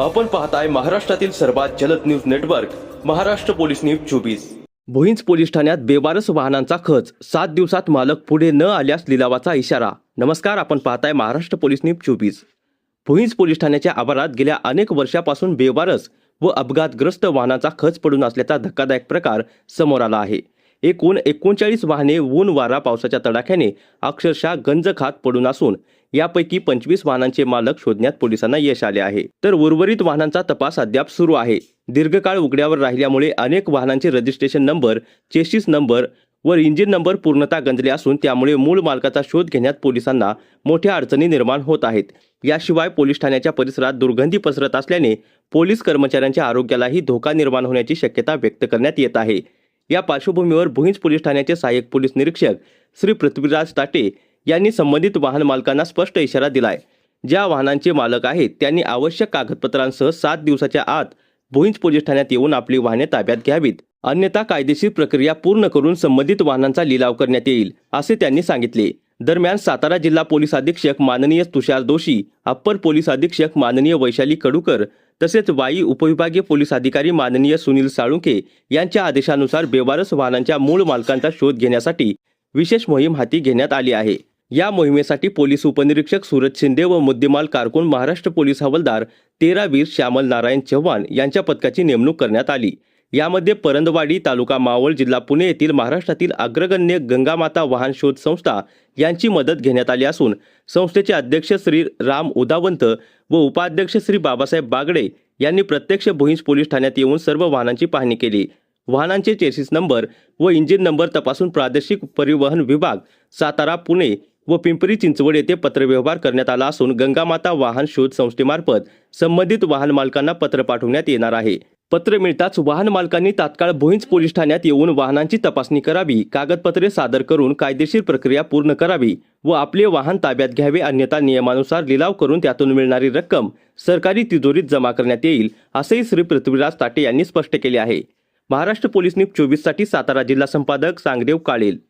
आपण पाहताय महाराष्ट्रातील सर्वात जलद news network Maharashtra police news चोवीस. भुईंज पोलीस ठाण्यात बेवारस वाहनांचा खच सात दिवसात मालक पुढे न आल्यास लिलावाचा इशारा. नमस्कार आपण पाहताय महाराष्ट्र पोलीस न्यूज चोवीस. भुईंज पोलीस ठाण्याच्या आवारात गेल्या अनेक वर्षापासून बेवारस व अपघातग्रस्त वाहनाचा खच पडून असल्याचा धक्कादायक प्रकार समोर आला आहे. एकूण एकोणचाळीस वाहने ऊन वारा पावसाच्या तडाख्याने अक्षरशः गंज खात पडून असून यापैकी पंचवीस वाहनांचे मालक शोधण्यात पोलिसांना यश आले आहे. तर उर्वरित वाहनांचा तपास अद्याप सुरू आहे. दीर्घकाळ उघड्यावर राहिल्यामुळे अनेक वाहनांचे रजिस्ट्रेशन नंबर चेसिस नंबर व इंजिन नंबर पूर्णतः गंजले असून त्यामुळे मूळ मालकाचा शोध घेण्यात पोलिसांना मोठ्या अडचणी निर्माण होत आहेत. याशिवाय पोलीस ठाण्याच्या परिसरात दुर्गंधी पसरत असल्याने पोलीस कर्मचाऱ्यांच्या आरोग्यालाही धोका निर्माण होण्याची शक्यता व्यक्त करण्यात येत आहे. या पार्श्वभूमीवर भुईंज पोलीस ठाण्याचे सहाय्यक पोलीस निरीक्षक श्री पृथ्वीराज ताटे यांनी संबंधित वाहन मालकांना स्पष्ट इशारा दिलाय. ज्या वाहनांचे मालक आहेत त्यांनी आवश्यक कागदपत्रांसह सात दिवसाच्या आत भुईंज पोलीस ठाण्यात येऊन आपली वाहने ताब्यात घ्यावीत. अन्यथा कायदेशीर प्रक्रिया पूर्ण करून संबंधित वाहनांचा लिलाव करण्यात येईल असे त्यांनी सांगितले. दरम्यान सातारा जिल्हा पोलीस अधीक्षक माननीय तुषार दोशी अप्पर पोलीस अधीक्षक माननीय वैशाली कडूकर तसेच वाई उपविभागीय पोलीस अधिकारी माननीय सुनील साळुंके यांच्या आदेशानुसार बेवारस वाहनांच्या मूळ मालकांचा शोध घेण्यासाठी विशेष मोहीम हाती घेण्यात आली आहे. या मोहिमेसाठी पोलीस उपनिरीक्षक सूरज शिंदे व मुद्देमाल कारकून महाराष्ट्र पोलीस हवालदार तेरा वीर श्यामल नारायण चव्हाण यांच्या पथकाची नेमणूक करण्यात आली. यामध्ये परंदवाडी तालुका मावळ जिल्हा पुणे येथील महाराष्ट्रातील अग्रगण्य गंगामाता वाहन शोध संस्था यांची मदत घेण्यात आली असून संस्थेचे अध्यक्ष श्री राम उदावंत व उपाध्यक्ष श्री बाबासाहेब बागडे यांनी प्रत्यक्ष भुईंज पोलीस ठाण्यात येऊन सर्व वाहनांची पाहणी केली. वाहनांचे चेसिस नंबर व इंजिन नंबर तपासून प्रादेशिक परिवहन विभाग सातारा पुणे व पिंपरी चिंचवड येथे पत्रव्यवहार करण्यात आला असून गंगामाता वाहन शोध संस्थेमार्फत संबंधित वाहन मालकांना पत्र पाठवण्यात येणार आहे. पत्र मिळताच वाहन मालकांनी तात्काळ भुईंज पोलीस ठाण्यात येऊन वाहनांची तपासणी करावी कागदपत्रे सादर करून कायदेशीर प्रक्रिया पूर्ण करावी व आपले वाहन ताब्यात घ्यावे अन्यथा नियमानुसार लिलाव करून त्यातून मिळणारी रक्कम सरकारी तिजोरीत जमा करण्यात येईल असेही श्री पृथ्वीराज ताटे यांनी स्पष्ट केले आहे. महाराष्ट्र पोलीस न्यूज चोवीससाठी सातारा जिल्हा संपादक सांगदेव काळेल.